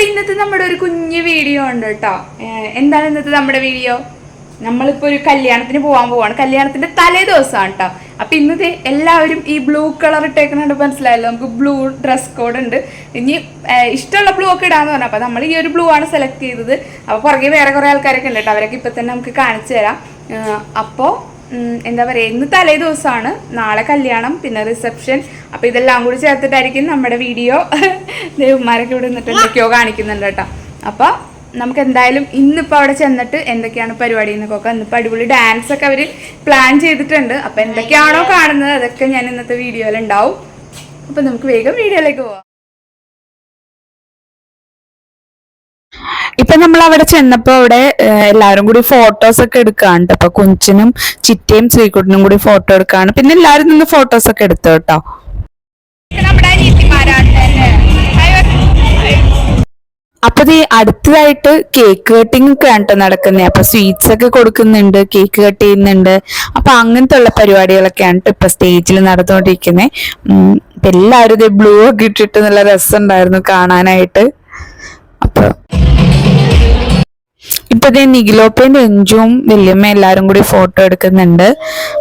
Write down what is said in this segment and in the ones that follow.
അപ്പൊ ഇന്നത്തെ നമ്മുടെ ഒരു കുഞ്ഞു വീഡിയോ ഉണ്ട് കേട്ടോ. എന്താണ് ഇന്നത്തെ നമ്മുടെ വീഡിയോ? നമ്മളിപ്പോ ഒരു കല്യാണത്തിന് പോകാൻ പോവാണ്. കല്യാണത്തിന്റെ തലേ ദിവസമാണ് കേട്ടോ അപ്പൊ ഇന്നത്തെ എല്ലാവരും ഈ ബ്ലൂ കളർ ഇട്ടേക്കുന്നുണ്ട് മനസ്സിലായല്ലോ? നമുക്ക് ബ്ലൂ ഡ്രസ് കോഡ് ഉണ്ട്. ഇനി ഇഷ്ടമുള്ള ബ്ലൂ ഒക്കെ ഇടാന്ന് പറഞ്ഞു. അപ്പൊ നമ്മൾ ഈ ഒരു ബ്ലൂ ആണ് സെലക്ട് ചെയ്തത്. അപ്പൊ പുറകെ വേറെ കുറെ ആൾക്കാരൊക്കെ ഉണ്ട് കേട്ടോ അവരൊക്കെ ഇപ്പൊ തന്നെ നമുക്ക് കാണിച്ചു തരാം. ഏഹ് അപ്പോ ഉം, എന്താ പറയുക ഇന്ന് തലേ ദിവസമാണ് നാളെ കല്യാണം പിന്നെ റിസപ്ഷൻ അപ്പൊ ഇതെല്ലാം കൂടി ചേർത്തിട്ടായിരിക്കും നമ്മുടെ വീഡിയോ. ദേവന്മാരൊക്കെ ഇവിടെ നിന്നിട്ട് എന്തൊക്കെയോ കാണിക്കുന്നുണ്ട് കേട്ടോ. അപ്പൊ നമുക്ക് എന്തായാലും ഇന്നിപ്പോ അവിടെ ചെന്നിട്ട് എന്തൊക്കെയാണ് പരിപാടി എന്നൊക്കെ ഇന്നിപ്പോ അടിപൊളി ഡാൻസ് ഒക്കെ അവർ പ്ലാൻ ചെയ്തിട്ടുണ്ട്. അപ്പോൾ എന്തൊക്കെയാണോ കാണുന്നത് അതൊക്കെ ഞാൻ ഇന്നത്തെ വീഡിയോയിൽ ഉണ്ടാവും. അപ്പൊ നമുക്ക് വേഗം വീഡിയോയിലേക്ക് പോവാം. ഇപ്പൊ നമ്മൾ അവിടെ ചെന്നപ്പോ അവിടെ എല്ലാവരും കൂടി ഫോട്ടോസ് ഒക്കെ എടുക്കാണ്ട് അപ്പൊ കുഞ്ചിനും ചിറ്റയും ശ്രീകുട്ടനും കൂടി ഫോട്ടോ എടുക്കാണ്. പിന്നെ എല്ലാവരും നിന്ന് ഫോട്ടോസ് ഒക്കെ എടുത്തു കേട്ടോ അപ്പൊ ഈ അടുത്തതായിട്ട് കേക്ക് കട്ടിംഗ് ഒക്കെ ആണ് നടക്കുന്നത് അപ്പൊ സ്വീറ്റ്സ് ഒക്കെ കൊടുക്കുന്നുണ്ട് കേക്ക് കട്ട് ചെയ്യുന്നുണ്ട്. അപ്പൊ അങ്ങനത്തെ ഉള്ള പരിപാടികളൊക്കെയാണ് ഇപ്പൊ സ്റ്റേജിൽ നടന്നുകൊണ്ടിരിക്കുന്നത് എല്ലാവരും ഇത് ബ്ലൂ ഒക്കെ ഇട്ടിട്ട് നല്ല രസം ഉണ്ടായിരുന്നു കാണാനായിട്ട്. അപ്പൊ ഇപ്പൊ ഇതേ നിഖിലോപ്പയും രഞ്ജുവും വല്യമ്മ എല്ലാരും കൂടി ഫോട്ടോ എടുക്കുന്നുണ്ട്.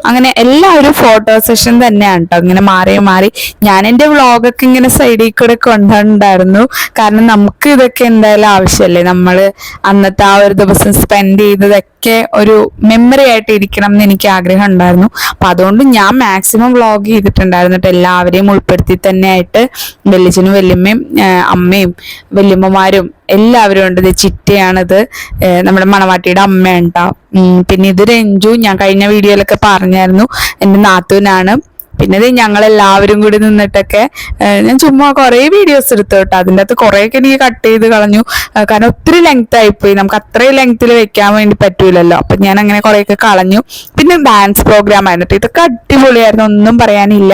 അങ്ങനെ എല്ലാവരും ഫോട്ടോ സെഷൻ തന്നെയാണ് കേട്ടോ ഇങ്ങനെ മാറി മാറി ഞാൻ എന്റെ വ്ളോഗൊക്കെ ഇങ്ങനെ സൈഡിൽ കൂടെ കൊണ്ടുണ്ടായിരുന്നു കാരണം നമുക്ക് ഇതൊക്കെ എന്തായാലും ആവശ്യമല്ലേ? നമ്മൾ അന്നത്തെ ആ ഒരു ദിവസം സ്പെൻഡ് ചെയ്തതൊക്കെ ഒരു മെമ്മറി ആയിട്ട് ഇരിക്കണം എന്ന് എനിക്ക് ആഗ്രഹം ഉണ്ടായിരുന്നു. അപ്പൊ അതുകൊണ്ട് ഞാൻ മാക്സിമം വ്ളോഗ് ചെയ്തിട്ടുണ്ടായിരുന്നു കേട്ടോ എല്ലാവരെയും ഉൾപ്പെടുത്തി തന്നെയായിട്ട്. വല്യച്ഛനും വല്യമ്മയും അമ്മയും വല്യമ്മമാരും എല്ലാവരും ഉണ്ട്. ഇത് ചിറ്റയാണിത്. നമ്മുടെ മണവാട്ടിയുടെ അമ്മയുണ്ടാ. പിന്നെ ഇത് രഞ്ജു ഞാൻ കഴിഞ്ഞ വീഡിയോയിലൊക്കെ പറഞ്ഞായിരുന്നു. എന്റെ നാത്തൂനാണ്. പിന്നെ ഇത് ഞങ്ങൾ എല്ലാവരും കൂടി നിന്നിട്ടൊക്കെ ഞാൻ ചുമ്മാ കുറേ വീഡിയോസ് എടുത്തു കേട്ടോ. അതിന്റെ അകത്ത് കുറേയൊക്കെ എനിക്ക് കട്ട് ചെയ്ത് കളഞ്ഞു. കാരണം ഒത്തിരി ലെങ്ത് ആയിപ്പോയി. നമുക്ക് അത്രയും ലെങ്ത്തിൽ വെക്കാൻ വേണ്ടി പറ്റൂലല്ലോ. അപ്പൊ ഞാൻ അങ്ങനെ കുറേയൊക്കെ കളഞ്ഞു. പിന്നെ ഡാൻസ് പ്രോഗ്രാം ആയിരുന്നു. ഇതൊക്കെ അടിപൊളിയായിരുന്നു. ഒന്നും പറയാനില്ല.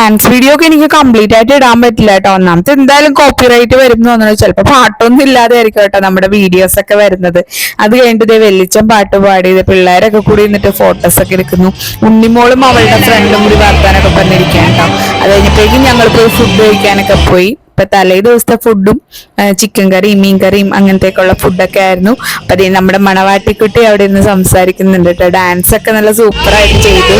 ഡാൻസ് വീഡിയോ ഒക്കെ എനിക്ക് കംപ്ലീറ്റ് ആയിട്ട് ഇടാൻ പറ്റില്ല കേട്ടോ. ഒന്നാമത്തെ എന്തായാലും കോപ്പിറൈറ്റ് വരും എന്ന് തോന്നുന്നു. ചിലപ്പോൾ പാട്ടൊന്നും ഇല്ലാതെ ആയിരിക്കും കേട്ടോ നമ്മുടെ വീഡിയോസ് ഒക്കെ വരുന്നത്. അത് കഴിഞ്ഞിട്ട് വെല്ലിച്ചം പാട്ട് പാടി ഇത് പിള്ളേരൊക്കെ കൂടി നിന്നിട്ട് ഫോട്ടോസ് ഒക്കെ എടുക്കുന്നു. ഉണ്ണിമോളും അവളുടെ ഫ്രണ്ടും കൂടി വർത്താനൊക്കെ പറഞ്ഞിരിക്കാൻ കേട്ടോ. അത് കഴിഞ്ഞപ്പോഴേക്കും ഞങ്ങൾ പോയി ഫുഡ് കഴിക്കാനൊക്കെ പോയി. ഇപ്പൊ തലേ ദിവസത്തെ ഫുഡും ചിക്കൻ കറിയും മീൻ കറിയും അങ്ങനത്തെയൊക്കെയുള്ള ഫുഡൊക്കെ ആയിരുന്നു. അപ്പൊ അതേ നമ്മുടെ മണവാട്ടിക്കുട്ടി അവിടെ നിന്ന് സംസാരിക്കുന്നുണ്ട് കേട്ടോ. ഡാൻസ് ഒക്കെ നല്ല സൂപ്പറായിട്ട് ചെയ്തു.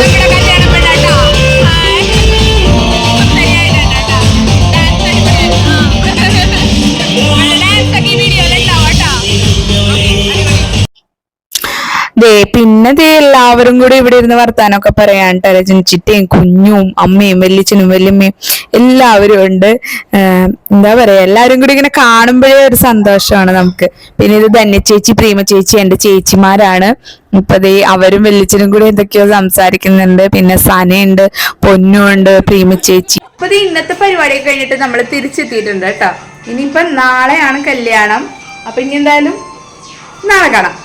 ദേ പിന്നെ ദേ എല്ലാവരും കൂടി ഇവിടെ ഇരുന്ന് വർത്താനൊക്കെ പറയാൻ രചനിച്ചിട്ടേയും കുഞ്ഞും അമ്മയും വല്യച്ഛനും വല്യമ്മയും എല്ലാവരും ഉണ്ട്. എന്താ പറയാ എല്ലാവരും കൂടി ഇങ്ങനെ കാണുമ്പോഴേ ഒരു സന്തോഷമാണ് നമുക്ക്. പിന്നെ ഇത് ധന്യ ചേച്ചി പ്രീമ ചേച്ചി എന്റെ ചേച്ചിമാരാണ്. ഇപ്പൊ ദേ അവരും വല്യച്ഛനും കൂടി എന്തൊക്കെയോ സംസാരിക്കുന്നുണ്ട്. പിന്നെ സനയുണ്ട് പൊന്നുണ്ട് പ്രീമ ചേച്ചി. അപ്പൊ ഇത് ഇന്നത്തെ പരിപാടി കഴിഞ്ഞിട്ട് നമ്മൾ തിരിച്ചെത്തിയിട്ടുണ്ട് കേട്ടോ. ഇനിയിപ്പം നാളെയാണ് കല്യാണം. അപ്പൊ ഇനി എന്തായാലും നാളെ കാണാം.